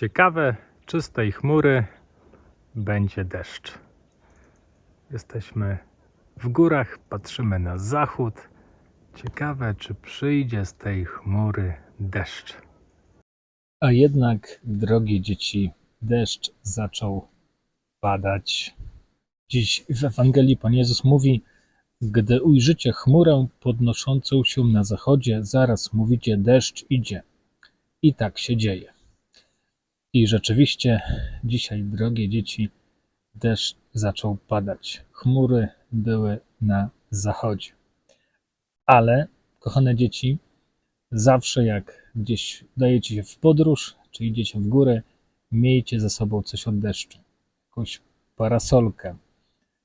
Ciekawe, czy z tej chmury będzie deszcz. Jesteśmy w górach, patrzymy na zachód. Ciekawe, czy przyjdzie z tej chmury deszcz. A jednak, drogie dzieci, deszcz zaczął padać. Dziś w Ewangelii Pan Jezus mówi: Gdy ujrzycie chmurę podnoszącą się na zachodzie, zaraz mówicie: deszcz idzie. I tak się dzieje. I rzeczywiście, dzisiaj, drogie dzieci, deszcz zaczął padać. Chmury były na zachodzie. Ale, kochane dzieci, zawsze jak gdzieś udajecie się w podróż, czy idziecie w górę, miejcie ze sobą coś od deszczu. Jakąś parasolkę,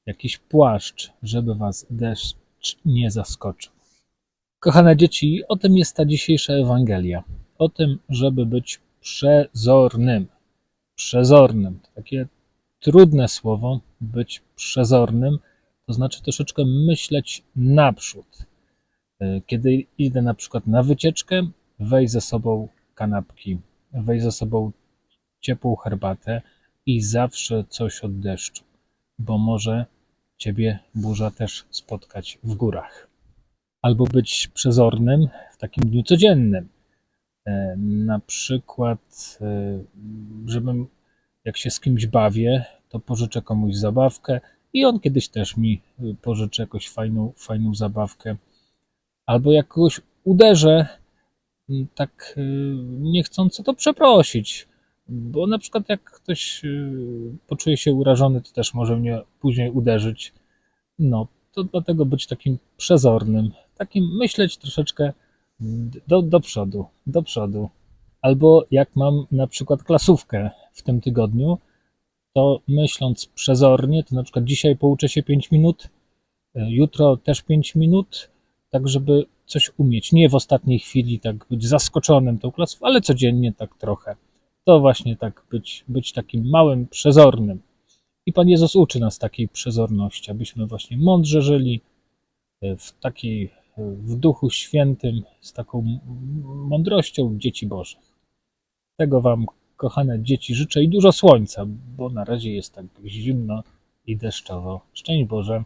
jakiś płaszcz, żeby was deszcz nie zaskoczył. Kochane dzieci, o tym jest ta dzisiejsza Ewangelia. O tym, żeby być przezornym. Przezornym. Takie trudne słowo, być przezornym, to znaczy troszeczkę myśleć naprzód. E, Kiedy idę na przykład na wycieczkę, weź ze sobą kanapki, weź ze sobą ciepłą herbatę i zawsze coś od deszczu, bo może ciebie burza też spotkać w górach. Albo być przezornym w takim dniu codziennym. E, Na przykład, e, żebym jak się z kimś bawię, to pożyczę komuś zabawkę i on kiedyś też mi y, pożyczy jakąś fajną, fajną zabawkę albo jak kogoś uderzę, tak niechcąco, to przeprosić. Bo na przykład jak ktoś poczuje się urażony, to też może mnie później uderzyć. No, to dlatego być takim przezornym, takim myśleć troszeczkę do, do przodu, do przodu. Albo jak mam na przykład klasówkę w tym tygodniu, to myśląc przezornie, to na przykład dzisiaj pouczę się 5 minut, y, jutro też 5 minut, tak żeby coś umieć. Nie w ostatniej chwili tak być zaskoczonym tą klasą, ale codziennie tak trochę. To właśnie tak być, być takim małym, przezornym. I Pan Jezus uczy nas takiej przezorności, abyśmy właśnie mądrze żyli e, w takiej, e, w duchu świętym, z taką mądrością dzieci Bożych. Tego Wam, kochane dzieci, życzę i dużo słońca, bo na razie jest tak zimno i deszczowo. Szczęść Boże.